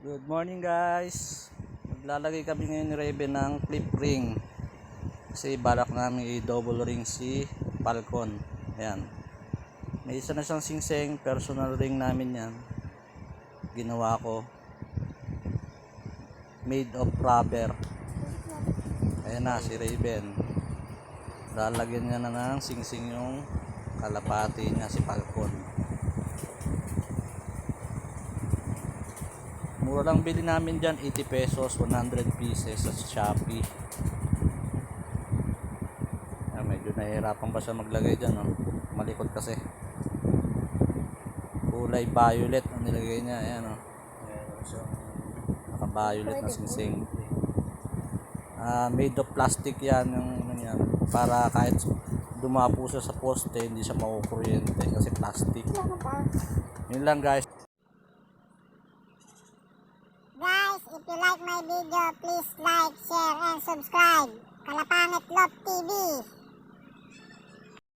Good morning guys. Maglalagay kami ngayon ni Raven ng clip ring. Kasi balak namin i-double ring si Falcon. Ayan. May isa na siyang singseng. Personal ring namin yan. Ginawa ko. Made of rubber. Ayan na si Raven. Lalagyan niya na ng singsing yung kalapati niya si Falcon. Mura lang bili namin dyan, 80 pesos, 100 pieces sa Shopee. Ayan, medyo nahihirapan pa siya maglagay dyan, no? malikot kasi. Kulay violet ang nilagay niya, ayan o. Siyang Naka-violet na singsing. Ah, made of plastic yan, yung ano yan, para kahit dumapo siya sa poste, hindi siya makukuryente kasi plastic. Yun lang guys. Guys, if you like my video, please like, share, and subscribe. Kalapangit Love TV.